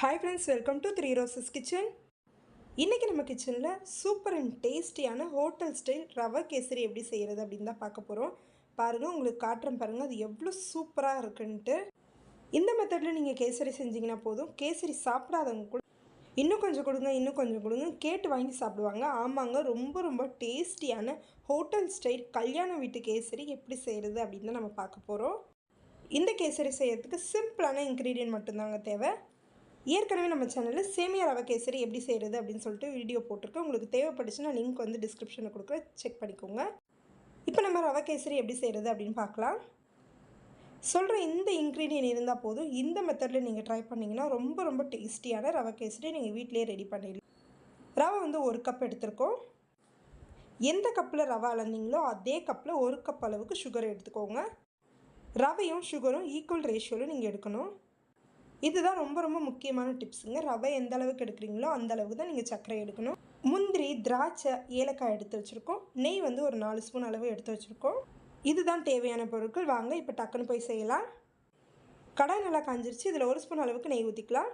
Hi friends welcome to Three Roses kitchen இன்றைக்கி நம்ம கிச்சனில் சூப்பர் அண்ட் டேஸ்டியான ஹோட்டல் ஸ்டைல் ரவை கேசரி எப்படி செய்கிறது அப்படின்னு தான் பார்க்க போகிறோம் பாருங்கள் உங்களுக்கு காட்டுறேன் பாருங்கள் அது எவ்வளோ சூப்பராக இருக்குன்ட்டு. இந்த மெத்தடில் நீங்கள் கேசரி செஞ்சீங்கன்னா போதும். கேசரி சாப்பிடாதவங்க கூட இன்னும் கொஞ்சம் கொடுங்க இன்னும் கொஞ்சம் கொடுங்க கேட்டு வாங்கி சாப்பிடுவாங்க. ஆமாங்க ரொம்ப ரொம்ப டேஸ்டியான ஹோட்டல் ஸ்டைல் கல்யாண வீட்டு கேசரி எப்படி செய்கிறது அப்படின்னு தான் நம்ம பார்க்க போகிறோம் இந்த கேசரி செய்யறதுக்கு சிம்பிளான இன்க்ரீடியன்ட் மட்டும்தாங்க தேவை. ஏற்கனவே நம்ம சேனலில் சேமியா ரவை கேசரி எப்படி செய்கிறது அப்படின்னு சொல்லிட்டு வீடியோ போட்டிருக்கேன். உங்களுக்கு தேவைப்பட்டுச்சுன்னா லிங்க் வந்து டிஸ்கிரிப்ஷனில் கொடுக்குறேன். செக் பண்ணிக்கோங்க. இப்போ நம்ம ரவை கேசரி எப்படி செய்கிறது அப்படின்னு பார்க்கலாம். சொல்கிற இந்த இன்க்ரீடியன்ட் இருந்தால் போதும். இந்த மெத்தடில் நீங்கள் ட்ரை பண்ணிங்கன்னா ரொம்ப ரொம்ப டேஸ்டியான ரவை கேசரி நீங்கள் வீட்டிலே ரெடி பண்ணிடலாம். ரவை வந்து ஒரு கப் எடுத்திருக்கோம். எந்த கப்பில் ரவை அளந்தீங்களோ அதே கப்பில் ஒரு கப் அளவுக்கு சுகர் எடுத்துக்கோங்க. ரவையும் சுகரும் ஈக்குவல் ரேஷியோவில் நீங்கள் எடுக்கணும். இதுதான் ரொம்ப ரொம்ப முக்கியமான டிப்ஸுங்க ரவை எந்த அளவுக்கு எடுக்கிறீங்களோ அந்த அளவுக்கு தான் நீங்கள் சர்க்கரை எடுக்கணும். முந்திரி திராட்சை ஏலக்காய் எடுத்து வச்சுருக்கோம். நெய் வந்து ஒரு நாலு ஸ்பூன் அளவு எடுத்து வச்சுருக்கோம். இதுதான் தேவையான பொருட்கள். வாங்க இப்போ டக்குன்னு போய் செய்யலாம். கடாய் நல்லா காஞ்சிருச்சு. இதில் ஒரு ஸ்பூன் அளவுக்கு நெய் ஊற்றிக்கலாம்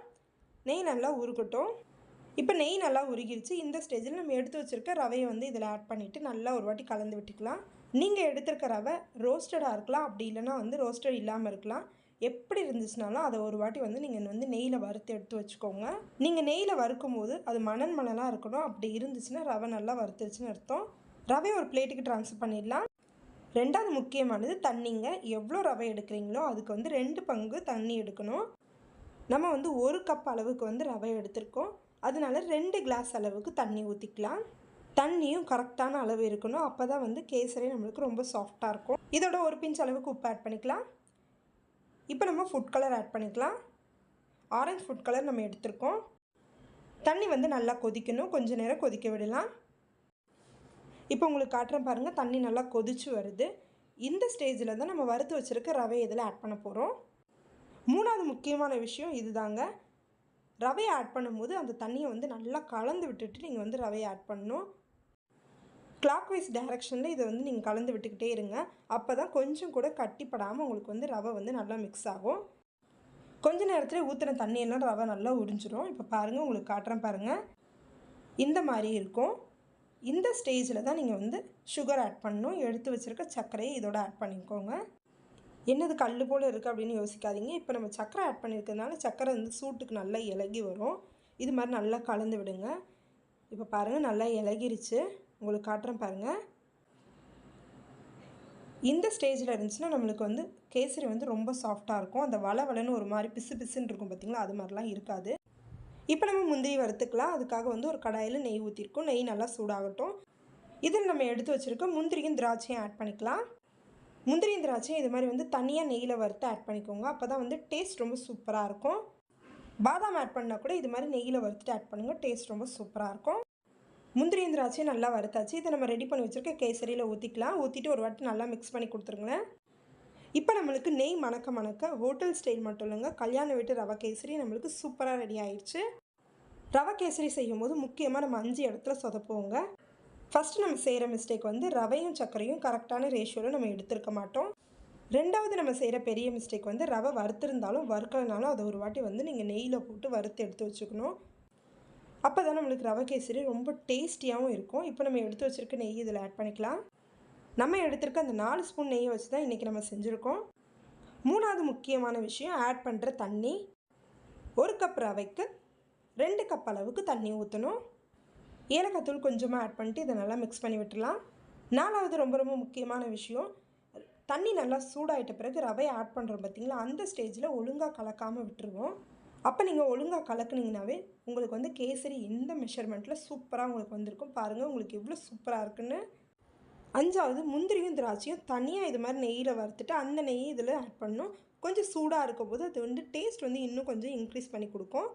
நெய் நல்லா உருகட்டும். இப்போ நெய் நல்லா உருகிருச்சு. இந்த ஸ்டேஜில் நம்ம எடுத்து வச்சுருக்க ரவையை வந்து இதில் ஆட் பண்ணிவிட்டு நல்லா ஒரு வாட்டி கலந்து விட்டுக்கலாம். நீங்கள் எடுத்திருக்க ரவை ரோஸ்டடாக இருக்கலாம். அப்படி இல்லைனா வந்து ரோஸ்டட் இல்லாமல் இருக்கலாம். எப்படி இருந்துச்சுனாலும் அதை ஒரு வாட்டி வந்து நீங்கள் வந்து நெய்யில் வறுத்து எடுத்து வச்சுக்கோங்க. நீங்கள் நெய்யில் வறுக்கும் போது அது மணல் மணலாக இருக்கணும். அப்படி இருந்துச்சுன்னா ரவை நல்லா வறுத்துருச்சுன்னு அர்த்தம். ரவையை ஒரு பிளேட்டுக்கு ட்ரான்ஸ்ஃபர் பண்ணிடலாம். ரெண்டாவது முக்கியமானது தண்ணிங்க. எவ்வளோ ரவை எடுக்கிறீங்களோ அதுக்கு வந்து ரெண்டு பங்கு தண்ணி எடுக்கணும். நம்ம வந்து ஒரு கப் அளவுக்கு வந்து ரவை எடுத்திருக்கோம். அதனால ரெண்டு கிளாஸ் அளவுக்கு தண்ணி ஊற்றிக்கலாம் தண்ணியும் கரெக்டான அளவு இருக்கணும். அப்போ தான் வந்து கேசரி நம்மளுக்கு ரொம்ப சாஃப்டாக இருக்கும். இதோட ஒரு பிஞ்ச் அளவுக்கு உப்பு ஆட் பண்ணிக்கலாம். இப்போ நம்ம ஃபுட் கலர் ஆட் பண்ணிக்கலாம். ஆரஞ்ச் ஃபுட் கலர் நம்ம எடுத்திருக்கோம். தண்ணி வந்து நல்லா கொதிக்கணும். கொஞ்சம் நேரம் கொதிக்க விடலாம். இப்போ உங்களுக்கு காட்டுறேன் பாருங்கள் தண்ணி நல்லா கொதிச்சு வருது. இந்த ஸ்டேஜில் தான் நம்ம வறுத்து வச்சுருக்க ரவை இதில் ஆட் பண்ண போகிறோம் மூணாவது முக்கியமான விஷயம் இதுதாங்க. ரவையை ஆட் பண்ணும்போது அந்த தண்ணியை வந்து நல்லா கலந்து விட்டுட்டு நீங்கள் வந்து ரவையை ஆட் பண்ணணும். கிளாக் வைஸ் டைரக்ஷனில் இதை வந்து நீங்கள் கலந்து விட்டுக்கிட்டே இருங்க. அப்போ தான் கொஞ்சம் கூட கட்டிப்படாமல் உங்களுக்கு வந்து ரவை வந்து நல்லா மிக்ஸ் ஆகும். கொஞ்ச நேரத்தில் ஊற்றின தண்ணியெல்லாம் ரவை நல்லா உறிஞ்சிரும். இப்போ பாருங்கள் உங்களுக்கு காட்டுறேன் பாருங்கள் இந்த மாதிரி இருக்கும். இந்த ஸ்டேஜில் தான் நீங்கள் வந்து சுகர் ஆட் பண்ணணும். எடுத்து வச்சுருக்க சர்க்கரையை இதோட ஆட் பண்ணிக்கோங்க. என்னது கல் போல் இருக்குது அப்படின்னு யோசிக்காதீங்க. இப்போ நம்ம சர்க்கரை ஆட் பண்ணியிருக்கிறதுனால சர்க்கரை வந்து சூட்டுக்கு நல்லா இலகி வரும். இது மாதிரி நல்லா கலந்து விடுங்க. இப்போ பாருங்கள் நல்லா இலகிருச்சு. உங்களுக்கு காட்டுறேன் பாருங்கள் இந்த ஸ்டேஜில் இருந்துச்சுன்னா நம்மளுக்கு வந்து கேசரி வந்து ரொம்ப சாஃப்டாக இருக்கும். அந்த வள வளன்னு ஒரு மாதிரி பிசு பிசுன்னு இருக்கும் பார்த்திங்களா அது மாதிரிலாம் இருக்காது. இப்போ நம்ம முந்திரி வறுத்துக்கலாம். அதுக்காக வந்து ஒரு கடாயில் நெய் ஊற்றிருக்கோம் நெய் நல்லா சூடாகட்டும். இதில் நம்ம எடுத்து வச்சுருக்க முந்திரியும் திராட்சையும் ஆட் பண்ணிக்கலாம். முந்திரியும் திராட்சையும் இது மாதிரி வந்து தனியாக நெய்யில் வறுத்து ஆட் பண்ணிக்கோங்க. அப்போ தான் வந்து டேஸ்ட் ரொம்ப சூப்பராக இருக்கும். பாதாம் ஆட் பண்ணால் கூட இது மாதிரி நெய்யில் வறுத்துட்டு ஆட் பண்ணுங்கள் டேஸ்ட் ரொம்ப சூப்பராக இருக்கும். முந்திரியும் திராட்சையும் நல்லா வறுத்தாச்சு. இதை நம்ம ரெடி பண்ணி வச்சுருக்க கேசரியில் ஊற்றிக்கலாம் ஊற்றிட்டு ஒரு வாட்டி நல்லா மிக்ஸ் பண்ணி கொடுத்துருங்களேன். இப்போ நம்மளுக்கு நெய் மணக்க மணக்க ஹோட்டல் ஸ்டைல் மட்டும் இல்லைங்க. கல்யாண வீட்டு ரவை கேசரி நம்மளுக்கு சூப்பராக ரெடி ஆயிடுச்சு ரவை கேசரி செய்யும் போது முக்கியமாக நம்ம அஞ்சு இடத்துல சொதப்புவோங்க. ஃபஸ்ட்டு நம்ம செய்கிற மிஸ்டேக் வந்து ரவையும் சர்க்கரையும் கரெக்டான ரேஷியோவில் நம்ம எடுத்துருக்க மாட்டோம். ரெண்டாவது நம்ம செய்கிற பெரிய மிஸ்டேக் வந்து ரவை வறுத்திருந்தாலும் வறுக்கலைனாலும் அதை ஒரு வாட்டி வந்து நீங்கள் நெய்யில் போட்டு வறுத்து எடுத்து வச்சுக்கணும். அப்போ தான் நம்மளுக்கு ரவை கேசரி ரொம்ப டேஸ்டியாகவும் இருக்கும். இப்போ நம்ம எடுத்து வச்சுருக்க நெய் இதில் ஆட் பண்ணிக்கலாம். நம்ம எடுத்திருக்க அந்த நாலு ஸ்பூன் நெய்யை வச்சு தான் இன்றைக்கி நம்ம செஞ்சுருக்கோம். மூணாவது முக்கியமான விஷயம் ஆட் பண்ணுற தண்ணி. ஒரு கப் ரவைக்கு ரெண்டு கப் அளவுக்கு தண்ணி ஊற்றணும் ஏலக்காய் தூள் கொஞ்சமாக ஆட் பண்ணிட்டு இதை நல்லா மிக்ஸ் பண்ணி விட்டுலாம் நாலாவது ரொம்ப ரொம்ப முக்கியமான விஷயம் தண்ணி நல்லா சூடாயிட்ட பிறகு ரவையை ஆட் பண்ணுறோம் பார்த்தீங்களா? அந்த ஸ்டேஜில் ஒழுங்காக கலக்காமல் விட்டுருவோம். அப்போ நீங்கள் ஒழுங்காக கலக்குனீங்கனாவே உங்களுக்கு வந்து கேசரி இந்த மெஷர்மெண்ட்டில் சூப்பராக உங்களுக்கு வந்திருக்கும். பாருங்கள் உங்களுக்கு எவ்வளோ சூப்பராக இருக்குன்னு. அஞ்சாவது முந்திரியும் திராட்சையும் தனியாக இது மாதிரி நெய்யில் வறுத்துட்டு அந்த நெய் இதில் ஆட் பண்ணணும். கொஞ்சம் சூடாக இருக்கும் போது அது வந்து டேஸ்ட் வந்து இன்னும் கொஞ்சம் இன்க்ரீஸ் பண்ணி கொடுக்கும்.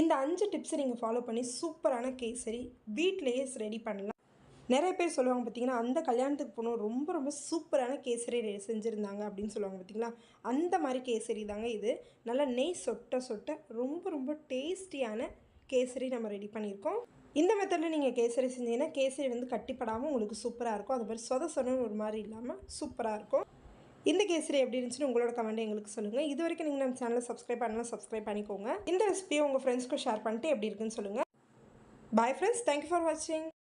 இந்த அஞ்சு டிப்ஸை நீங்கள் ஃபாலோ பண்ணி சூப்பரான கேசரி வீட்டிலேயே ரெடி பண்ணலாம். நிறைய பேர் சொல்லுவாங்க பார்த்தீங்கன்னா அந்த கல்யாணத்துக்கு போனோம் ரொம்ப ரொம்ப சூப்பரான கேசரி செஞ்சுருந்தாங்க அப்படின்னு சொல்லுவாங்க பார்த்தீங்களா? அந்த மாதிரி கேசரி தாங்க இது. நல்லா நெய் சொட்ட சொட்ட ரொம்ப ரொம்ப டேஸ்டியான கேசரி நம்ம ரெடி பண்ணியிருக்கோம். இந்த மெத்தடில் நீங்கள் கேசரி செஞ்சீங்கன்னா கேசரி வந்து கட்டிப்படாமல் உங்களுக்கு சூப்பராக இருக்கும். அது மாதிரி சொத சொதன்னு ஒரு மாதிரி இல்லாமல் சூப்பராக இருக்கும். இந்த கேசரி எப்படி இருந்துச்சுன்னு உங்களோட கமெண்ட் எங்களுக்கு சொல்லுங்கள் இது வரைக்கும் நீங்கள் நம்ம சேனலை சப்ஸ்கிரைப் பண்ணலாம் சப்ஸ்கிரைப் பண்ணிக்கோங்க. இந்த ரெசிபியை உங்கள் ஃப்ரெண்ட்ஸ்க்கு ஷேர் பண்ணிட்டு எப்படி இருக்குன்னு சொல்லுங்கள் பாய் ஃப்ரெண்ட்ஸ் தேங்க்யூ ஃபார் வாட்சிங்